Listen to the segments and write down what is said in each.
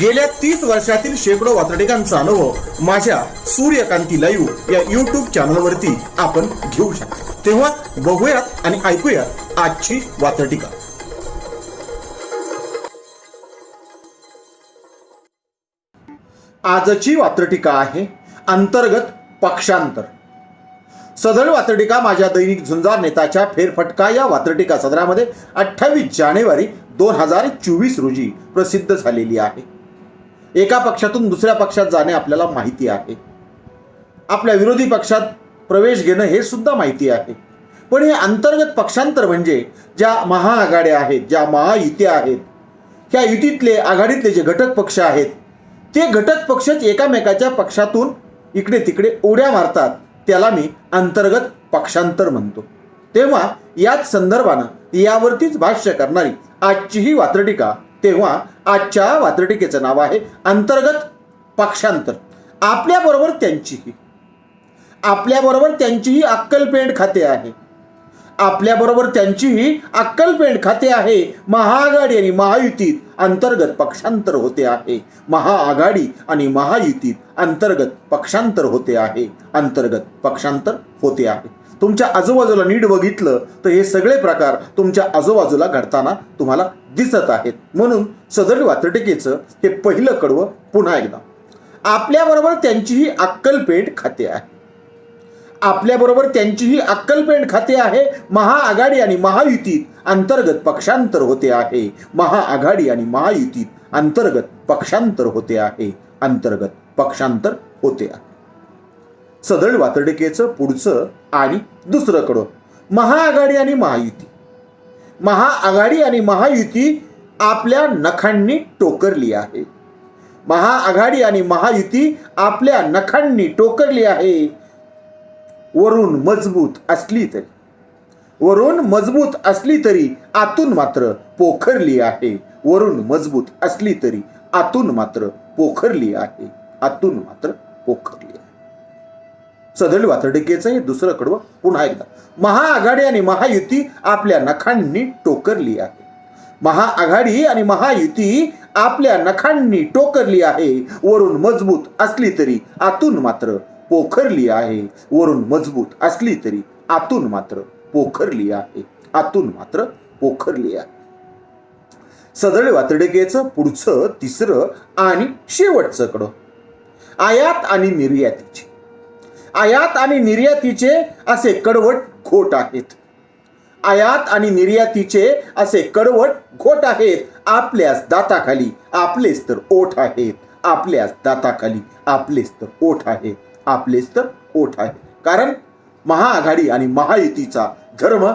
गेल्या तीस वर्षातील शेकडो वातडिकांचा अनुभव माझ्या सूर्यकांती लाईव्ह या युट्यूब चॅनलवरती आपण घेऊ शकतो. तेव्हा बघूयात आणि ऐकूयात आजची वातडिका आजची वात्रटिका आहे अंतर्गत पक्षांतर. सदर वात्रटिका माझ्या दैनिक झुंजार नेताच्या फेरफटका या वात्रटिका सदरामध्ये अठ्ठावीस जानेवारी दोन हजार चोवीस रोजी प्रसिद्ध झालेली आहे. एका पक्षातून दुसऱ्या पक्षात जाणे आपल्याला माहिती आहे. आपल्या विरोधी पक्षात प्रवेश घेणं हे सुद्धा माहिती आहे. पण हे अंतर्गत पक्षांतर म्हणजे ज्या महाआघाड्या आहेत ज्या महायुत्या आहेत ह्या युतीतले आघाडीतले जे घटक पक्ष आहेत ते घटक पक्षच एकामेकाच्या पक्षातून इकडे तिकडे उड्या मारतात त्याला मी अंतर्गत पक्षांतर म्हणतो. तेव्हा याच संदर्भानं यावरतीच भाष्य करणारी आजची ही वात्रटिका तेव्हा आजच्या वात्रटिकेचं नाव आहे अंतर्गत पक्षांतर. आपल्याबरोबर त्यांचीही. आपल्याबरोबर त्यांचीही अक्कलपेंड खाते आहे. आपल्याबरोबर त्यांचीही अक्कलपेंड खाते आहे. महाआघाडी आणि महायुतीत अंतर्गत पक्षांतर होते आहे. महाआघाडी आणि महायुतीत अंतर्गत पक्षांतर होते आहे. अंतर्गत पक्षांतर होते आहे. तुमच्या आजूबाजूला नीट बघितलं तर हे सगळे प्रकार तुमच्या आजूबाजूला घडताना तुम्हाला दिसत आहेत. म्हणून सदर वात्रटिकेचं हे पहिलं कडवं पुन्हा एकदा. आपल्याबरोबर त्यांचीही अक्कलपेंड खाते आहे. आपल्याबरोबर त्यांचीही अक्कलपेंड खाते आहे. महाआघाडी आणि महायुतीत अंतर्गत पक्षांतर होते आहे. महाआघाडी आणि महायुतीत अंतर्गत पक्षांतर होते आहे. अंतर्गत पक्षांतर होते आहे. सदळ वातडकेचं पुढचं आणि दुसरं कडं महाआघाडी आणि महायुती. महाआघाडी आणि महायुती आपल्या नखांनी टोकरली आहे. महाआघाडी आणि महायुती आपल्या नखांनी टोकरली आहे. वरून मजबूत असली तरी. वरून मजबूत असली तरी आतून मात्र पोखरली आहे. वरून मजबूत असली तरी आतून मात्र पोखरली आहे. आतून मात्र पोखरली आहे. सदळ वातडिकेचं हे दुसरं कडवं पुन्हा एकदा. महाआघाडी आणि महायुती आपल्या नखांनी टोकरली आहे. महाआघाडी आणि महायुती आपल्या नखांनी टोकरली आहे. वरून मजबूत असली तरी आतून मात्र पोखरली आहे. वरून मजबूत असली तरी आतून मात्र पोखरली आहे. आतून मात्र पोखरली आहे. सदळ वातडिकेचं पुढचं तिसरं आणि शेवटचं कडं आयात आणि निर्यातीची. आयात आणि निर्यातीचे असे कडवट खोट आहेत. आयात आणि निर्यातीचे असे कडवट घोट आहेत. आपल्याच दाताखाली आपलेच तर ओठ आहेत. आपल्याच दाताखाली आपलेच तर ओठ आहे आपलेच तर ओठ आहे कारण महाआघाडी आणि महायुतीचा धर्म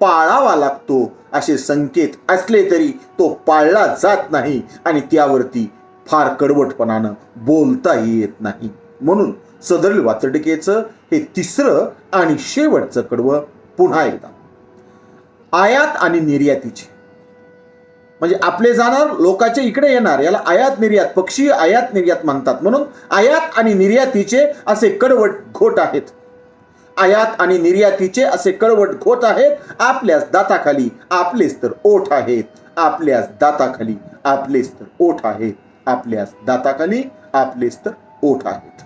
पाळावा लागतो. असे संकेत असले तरी तो पाळला जात नाही आणि त्यावरती फार कडवटपणानं बोलता येत नाही. म्हणून सदरील वाचटिकेचं हे तिसरं आणि शेवटचं कडवं पुन्हा एकदा. आयात आणि निर्यातीचे म्हणजे आपले जाणार लोकांचे इकडे येणार याला आयात निर्यात पक्षी आयात निर्यात म्हणतात. म्हणून आयात आणि निर्यातीचे असे कडवट घोट आहेत. आयात आणि निर्यातीचे असे कडवट घोट आहेत. आपल्याच दाताखाली आपलेच तर ओठ आहेत. आपल्याच दाताखाली आपलेच तर ओठ आहेत. आपल्याच दाताखाली आपलेच तर ओठ आहेत.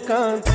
cante.